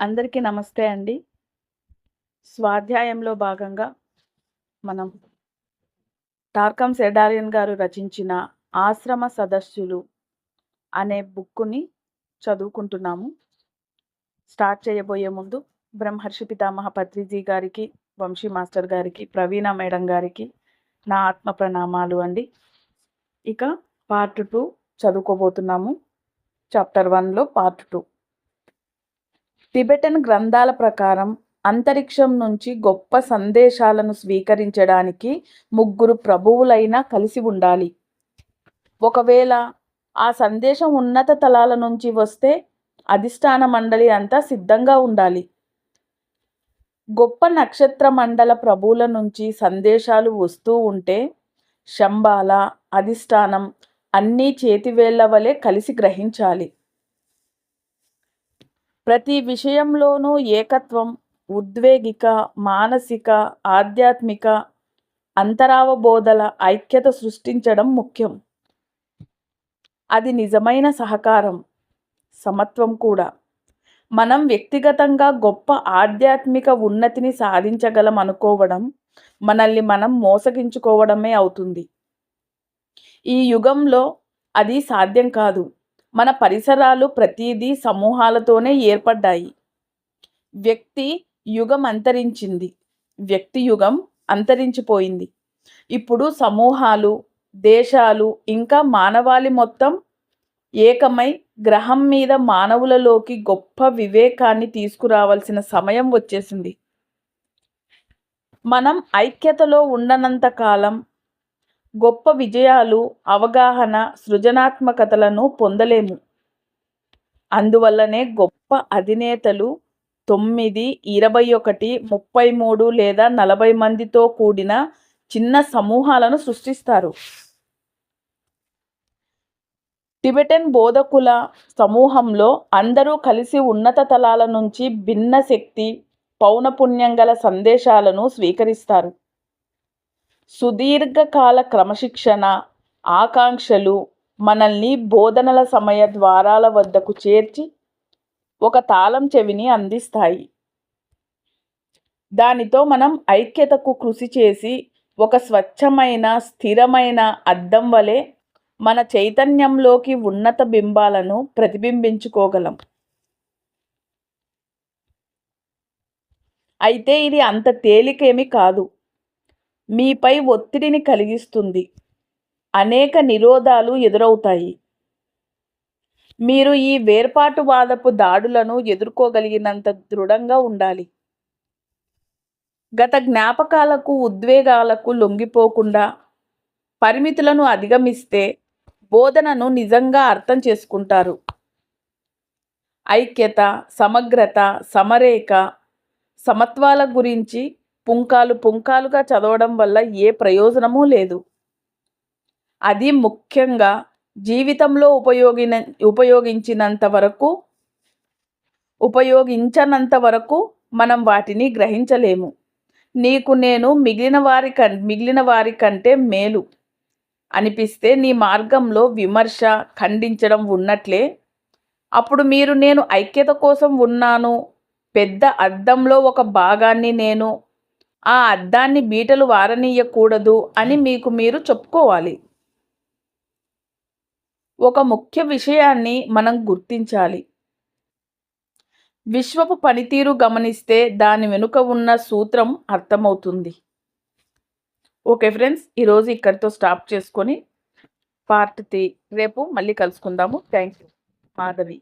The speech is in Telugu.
అందరికీ నమస్తే అండి. స్వాధ్యాయంలో భాగంగా మనం టార్కం సెడారియన్ గారు రచించిన ఆశ్రమ సదస్సులు అనే బుక్కుని చదువుకుంటున్నాము. స్టార్ట్ చేయబోయే ముందు బ్రహ్మర్షి పితామహ పత్రిజీ గారికి వంశీ మాస్టర్ గారికి ప్రవీణ మేడం గారికి నా ఆత్మ ప్రణామాలు అండి. ఇక పార్ట్ టూ చదువుకోబోతున్నాము. చాప్టర్ వన్లో పార్ట్ టూ. టిబెటన్ గ్రంథాల ప్రకారం అంతరిక్షం నుంచి గొప్ప సందేశాలను స్వీకరించడానికి ముగ్గురు ప్రభువులైనా కలిసి ఉండాలి. ఒకవేళ ఆ సందేశం ఉన్నత తలాల నుంచి వస్తే అధిష్టాన మండలి అంతా సిద్ధంగా ఉండాలి. గొప్ప నక్షత్ర మండల ప్రభువుల నుంచి సందేశాలు వస్తూ ఉంటే శంబాల అధిష్టానం అన్నీ చేతివేళ్ళ వలె కలిసి గ్రహించాలి. ప్రతి విషయంలోనూ ఏకత్వం ఉద్వేగిక మానసిక ఆధ్యాత్మిక అంతరావబోధల ఐక్యత సృష్టించడం ముఖ్యం. అది నిజమైన సహకారం సమత్వం కూడా. మనం వ్యక్తిగతంగా గొప్ప ఆధ్యాత్మిక ఉన్నతిని సాధించగలం అనుకోవడం మనల్ని మనం మోసగించుకోవడమే అవుతుంది. ఈ యుగంలో అది సాధ్యం కాదు. మన పరిసరాలు ప్రతిదీ సమూహాలతోనే ఏర్పడ్డాయి. వ్యక్తి యుగం అంతరించింది. వ్యక్తి యుగం అంతరించిపోయింది. ఇప్పుడు సమూహాలు దేశాలు ఇంకా మానవాళి మొత్తం ఏకమై గ్రహం మీద మానవులలోకి గొప్ప వివేకాన్ని తీసుకురావాల్సిన సమయం వచ్చేసింది. మనం ఐక్యతలో ఉండనంత కాలం గొప్ప విజయాలు అవగాహన సృజనాత్మకతలను పొందలేము. అందువల్లనే గొప్ప అధినేతలు తొమ్మిది ఇరవై ఒకటి ముప్పై మూడు లేదా నలభై మందితో కూడిన చిన్న సమూహాలను సృష్టిస్తారు. టిబెటన్ బోధకుల సమూహంలో అందరూ కలిసి ఉన్నత తలాల నుంచి భిన్న శక్తి పౌనపుణ్యం గల సందేశాలను స్వీకరిస్తారు. సుదీర్ఘకాల క్రమశిక్షణ ఆకాంక్షలు మనల్ని బోధనల సమయ ద్వారాల వద్దకు చేర్చి ఒక తాళం చెవిని అందిస్తాయి. దానితో మనం ఐక్యతకు కృషి చేసి ఒక స్వచ్ఛమైన స్థిరమైన అద్దం వలె మన చైతన్యంలోకి ఉన్నత బింబాలను ప్రతిబింబించుకోగలం. అయితే ఇది అంత తేలికేమి కాదు. మీపై ఒత్తిడిని కలిగిస్తుంది. అనేక నిరోధాలు ఎదురవుతాయి. మీరు ఈ వేర్పాటువాదపు దాడులను ఎదుర్కోగలిగినంత దృఢంగా ఉండాలి. గత జ్ఞాపకాలకు ఉద్వేగాలకు లొంగిపోకుండా పరిమితులను అధిగమిస్తే బోధనను నిజంగా అర్థం చేసుకుంటారు. ఐక్యత సమగ్రత సమరేఖ సమత్వాల గురించి పుంకాలు పుంకాలుగా చదవడం వల్ల ఏ ప్రయోజనమూ లేదు. అది ముఖ్యంగా జీవితంలో ఉపయోగిన ఉపయోగించినంత వరకు ఉపయోగించనంత వరకు మనం వాటిని గ్రహించలేము. నీకు నేను మిగిలిన వారి కన్ మిగిలిన వారి కంటే మేలు అనిపిస్తే నీ మార్గంలో విమర్శ ఖండించడం ఉన్నట్లే. అప్పుడు మీరు నేను ఐక్యత కోసం ఉన్నాను పెద్ద అద్దంలో ఒక భాగాన్ని నేను ఆ అద్దాన్ని బీటలు వారనీయకూడదు అని మీకు మీరు చెప్పుకోవాలి. ఒక ముఖ్య విషయాన్ని మనం గుర్తించాలి. విశ్వపు పనితీరు గమనిస్తే దాని వెనుక ఉన్న సూత్రం అర్థమవుతుంది. ఓకే ఫ్రెండ్స్ ఈరోజు ఇక్కడితో స్టాప్ చేసుకొని పార్ట్ త్రీ. రేపు మళ్ళీ కలుసుకుందాము. Thank you. మాధవి.